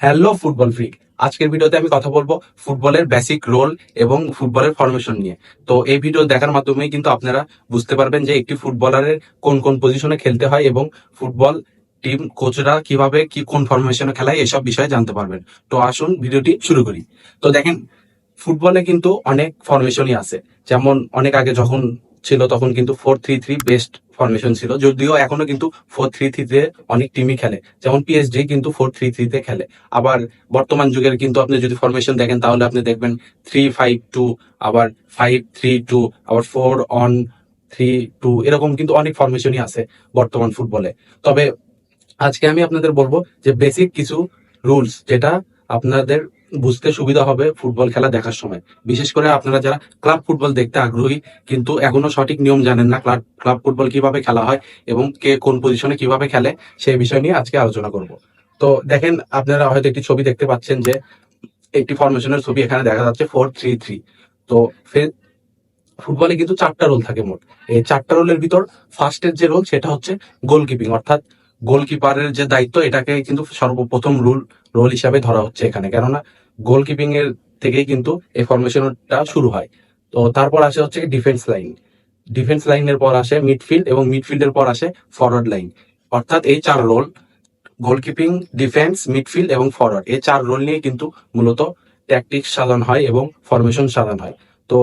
Hello football freak আজকের ভিডিওতে আমি কথা বলব ফুটবলের বেসিক রোল এবং ফুটবলের ফরমেশন নিয়ে। তো এই ভিডিও দেখার মাধ্যমে কিন্তু আপনারা বুঝতে পারবেন যে একটি ফুটবলারের কোন কোন পজিশনে খেলতে হয় এবং ফুটবল টিম কোচরা কীভাবে কি কোন ফরমেশনে খেলায় এসব বিষয়ে জানতে পারবেন। তো আসুন ভিডিওটি শুরু করি। তো দেখেন ফুটবলে কিন্তু অনেক ফরমেশনই আছে। যেমন অনেক আগে যখন ছিল তখন কিন্তু four three three best formation ছিল, যদিও এখনও কিন্তু ফোর থ্রি থ্রিতে অনেক টিমই খেলে। যেমন পিএসজি কিন্তু ফোর থ্রি থ্রিতে খেলে। আবার বর্তমান যুগের কিন্তু আপনি যদি ফরমেশন দেখেন, তাহলে আপনি দেখবেন থ্রি ফাইভ টু আবার ফাইভ থ্রি টু আবার ফোর অন থ্রি টু এরকম কিন্তু অনেক ফরমেশনই আছে বর্তমান ফুটবলে তবে আজকে আমি আপনাদের বলব যে বেসিক কিছু রুলস যেটা আপনাদের বুঝতে সুবিধা হবে ফুটবল খেলা দেখার সময়। বিশেষ করে আপনারা যারা ক্লাব ফুটবল দেখতে আগ্রহী, কিন্তু এখনও সঠিক নিয়ম জানেন না ক্লাব ক্লাব ফুটবল কীভাবে খেলা হয় এবং কে কোন পজিশনে কীভাবে খেলে সেই বিষয় নিয়ে আজকে আলোচনা করব। তো দেখেন, আপনারা হয়তো একটি ছবি দেখতে পাচ্ছেন যে একটি ফরমেশনের ছবি এখানে দেখা যাচ্ছে ফোর থ্রি থ্রি তো ফুটবলে কিন্তু চারটা রোল থাকে মোট। এই চারটা রোলের ভিতর ফার্স্টের যে রোল, সেটা হচ্ছে গোলকিপিং। অর্থাৎ গোলকিপারের যে দায়িত্ব, এটাকে কিন্তু সর্বপ্রথম রুল রোল হিসাবে ধরা হচ্ছে এখানে। কেননা গোলকিপিং এর থেকেই কিন্তু এই ফরমেশনটা শুরু হয়। তো তারপর আসে হচ্ছে ডিফেন্স লাইন ডিফেন্স লাইনের পর আসে মিডফিল্ড এবং মিডফিল্ডের পর আসে ফরওয়ার্ড লাইন অর্থাৎ এই চার রোল গোলকিপিং ডিফেন্স মিডফিল্ড এবং ফরওয়ার্ড এই চার রোল নিয়ে কিন্তু মূলত ট্যাকটিক্স সাজানো হয় এবং ফরমেশন সাজানো হয়। তো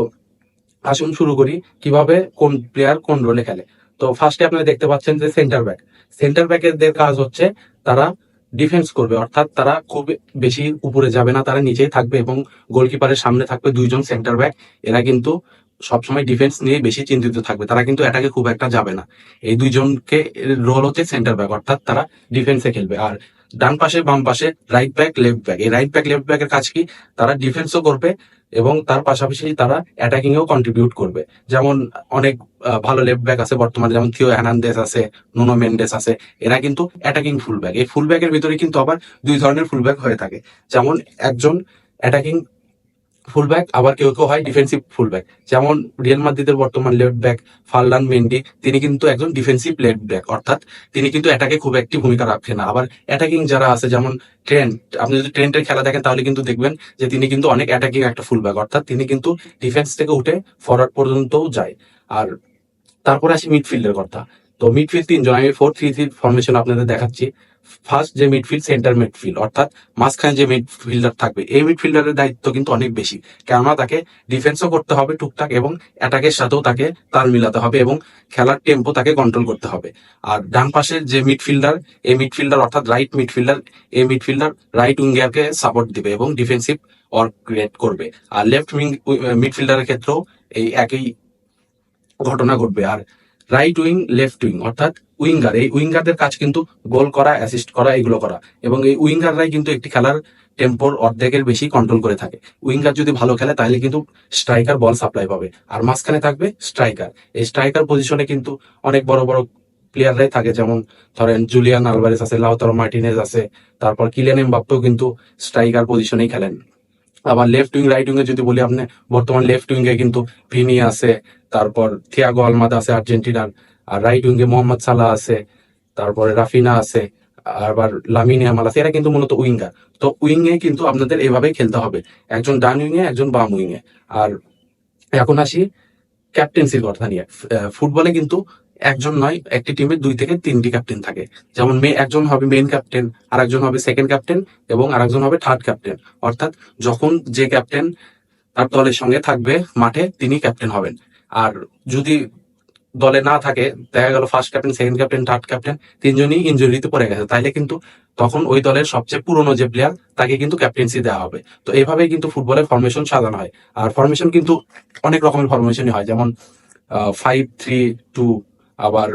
আসুন শুরু করি কীভাবে কোন প্লেয়ার কোন রোলে খেলে। তো ফার্স্টে আপনারা দেখতে পাচ্ছেন যে সেন্টার ব্যাক সেন্টার ব্যাকের কাজ হচ্ছে, তারা ডিফেন্স করবে, অর্থাৎ তারা খুব বেশি উপরে যাবে না, তারা নিচেই থাকবে এবং গোলকিপারের সামনে থাকবে দুইজন সেন্টার ব্যাক এরা কিন্তু সবসময় ডিফেন্স নিয়ে বেশি চিন্তিত থাকবে, তারা কিন্তু এটাকে খুব একটা যাবে না। এই দুইজনকে রোল হচ্ছে সেন্টার ব্যাক অর্থাৎ তারা ডিফেন্সে খেলবে। আর ডান পাশে বাম পাশে রাইট ব্যাক লেফট ব্যাক এই রাইট ব্যাক লেফট ব্যাকের কাজ কি? তারা ডিফেন্সও করবে এবং তার পাশাপাশি তারা অ্যাটাকিং এও কন্ট্রিবিউট করবে। যেমন অনেক ভালো লেফট ব্যাক আছে বর্তমানে, যেমন থিও হ্যানান্দেস আছে নুনো মেন্ডেস আছে, এরা কিন্তু অ্যাটাকিং ফুল ব্যাক এই ফুল ব্যাকের ভিতরে কিন্তু আবার দুই ধরনের ফুল ব্যাক হয়ে থাকে। যেমন একজন অ্যাটাকিং ফুল ব্যাক আবার কেউ কেউ হয় ডিফেন্সিভ ফুল ব্যাক যেমন রিয়াল মাদ্রিদের বর্তমান লেফট ব্যাক ফারলান মেন্ডি তিনি কিন্তু একজন ডিফেন্সিভ লেফট ব্যাক অর্থাৎ তিনি কিন্তু অ্যাটাকে খুব একটি ভূমিকা রাখছেন না। আবার অ্যাটাকিং যারা আছে, যেমন ট্রেন্ট আপনি যদি ট্রেন্টের খেলা দেখেন তাহলে কিন্তু দেখবেন যে তিনি কিন্তু অনেক অ্যাটাকিং একটা ফুল ব্যাক অর্থাৎ তিনি কিন্তু ডিফেন্স থেকে উঠে ফরওয়ার্ড পর্যন্তও যায়। আর তারপরে আসি মিডফিল্ডের কথা। তো মিডফিল্ড তিনজন, আমি ফোর থ্রি থ্রি ফরমেশন আপনাদের দেখাচ্ছি। ফার্স্ট যে মিডফিল্ড সেন্টার মিডফিল্ড অর্থাৎ মাঝখানে যে মিডফিল্ডার থাকবে, এই মিডফিল্ডারের দায়িত্ব কিন্তু অনেক বেশি। কেননা তাকে ডিফেন্সও করতে হবে টুকটাক এবং অ্যাটাকের সাথেও তাকে তাল মিলাতে হবে এবং খেলার টেম্পো তাকে কন্ট্রোল করতে হবে। আর ডান পাশের যে মিডফিল্ডার এই মিডফিল্ডার অর্থাৎ রাইট মিডফিল্ডার এই মিডফিল্ডার রাইট উইঙ্গারকে সাপোর্ট দিবে এবং ডিফেন্সিভ ওয়ার্ক ক্রিয়েট করবে। আর লেফট উইং মিডফিল্ডারের ক্ষেত্রেও এই একই ঘটনা ঘটবে। আর রাইট উইং লেফট উইং অর্থাৎ উইঙ্গার, এই উইঙ্গারদের কাজ কিন্তু গোল করা অ্যাসিস্ট করা, এগুলো করা। এবং এই উইঙ্গাররাই কিন্তু একটি খেলার টেম্পোর অর্ধেকের বেশি কন্ট্রোল করে থাকে। উইঙ্গার যদি ভালো খেলে, তাহলে কিন্তু স্ট্রাইকার বল সাপ্লাই পাবে। আর মাঝখানে থাকবে স্ট্রাইকার এই স্ট্রাইকার পজিশনে কিন্তু অনেক বড় বড় প্লেয়াররাই থাকে। যেমন ধরেন জুলিয়ান আলভারেস আছে, লাউতারো মার্টিনেজ আছে। তারপর কিলিয়ান এমবাপ্পেও কিন্তু স্ট্রাইকার পজিশনেই খেলেন। আবার লেফট উইং রাইট উইং এ যদি বলি আপনি, বর্তমান লেফট উইং এ কিন্তু ভিনি আছে, তারপর থিয়াগো আলমাদা আছে, আর্জেন্টিনার, আর রাইট উইং এ মোহাম্মদ সালাহ আছে, তারপরে রাফিনা আছে, আবার লামিনে আমাল আছে, এরা কিন্তু মূলত উইঙ্গার। তো উইং এ কিন্তু আপনাদের এভাবে খেলতে হবে। একজন ডান উইং এ, একজন বাম উইং এ। আর এখন আসি ক্যাপ্টেন্সির কথা নিয়ে। ফুটবলে কিন্তু একজন নয়, একটি টিমে দুই থেকে তিনটি ক্যাপ্টেন থাকে। যেমন মে, একজন হবে মেন ক্যাপ্টেন আর একজন হবে সেকেন্ড ক্যাপ্টেন এবং আরেকজন হবে থার্ড ক্যাপ্টেন অর্থাৎ যখন যে ক্যাপ্টেন তার দলের সঙ্গে থাকবে মাঠে, তিনি ক্যাপ্টেন হবেন। আর যদি দলে না থাকে, দেখা গেল first captain second captain third captain তিনজনই ইঞ্জুরিতে পড়ে গেছে। তাইলে কিন্তু তখন ওই দলের সবচেয়ে পুরনো যে প্লেয়ার তাকে কিন্তু ক্যাপ্টেন্সি দেওয়া হবে। তো এইভাবেই কিন্তু ফুটবলের ফরমেশন সাজানো হয়। আর ফরমেশন কিন্তু অনেক রকমের ফরমেশনই হয়। যেমন ফাইভ থ্রি টু আবার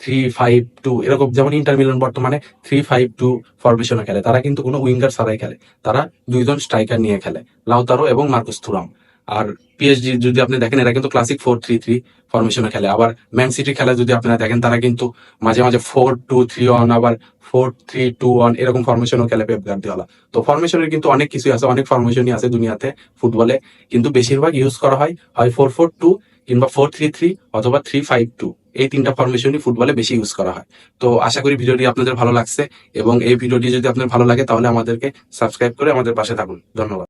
থ্রি ফাইভ টু এরকম যেমন ইন্টার মিলান বর্তমানে থ্রি ফাইভ টু ফরমেশনে খেলে, তারা কিন্তু কোনো উইঙ্গার ছাড়াই খেলে, তারা দুইজন স্ট্রাইকার নিয়ে খেলে লাউতারো এবং মার্কুস থুরাম আর পিএসজি যদি আপনি দেখেন, এরা কিন্তু ক্লাসিক ফোর থ্রি থ্রি ফরমেশনে খেলে। আবার ম্যান সিটি খেলা যদি আপনারা দেখেন, তারা কিন্তু মাঝে মাঝে ফোর টু থ্রি ওয়ান আবার ফোর থ্রি টু ওয়ান এরকম ফরমেশনও খেলে পেপ গার্দিওলা তো ফরমেশনের কিন্তু অনেক কিছুই আছে, অনেক ফরমেশনই আছে দুনিয়াতে ফুটবলে কিন্তু বেশিরভাগ ইউজ করা হয় হয় ফোর ফোর টু কিংবা ফোর থ্রি থ্রি অথবা থ্রি ফাইভ টু এই তিনটা ফরমেশনই ফুটবলে বেশি ইউজ করা হয়। তো আশা করি ভিডিওটি আপনাদের ভালো লাগছে এবং এই ভিডিওটি যদি আপনার ভালো লাগে তাহলে আমাদেরকে সাবস্ক্রাইব করে আমাদের পাশে থাকুন। ধন্যবাদ।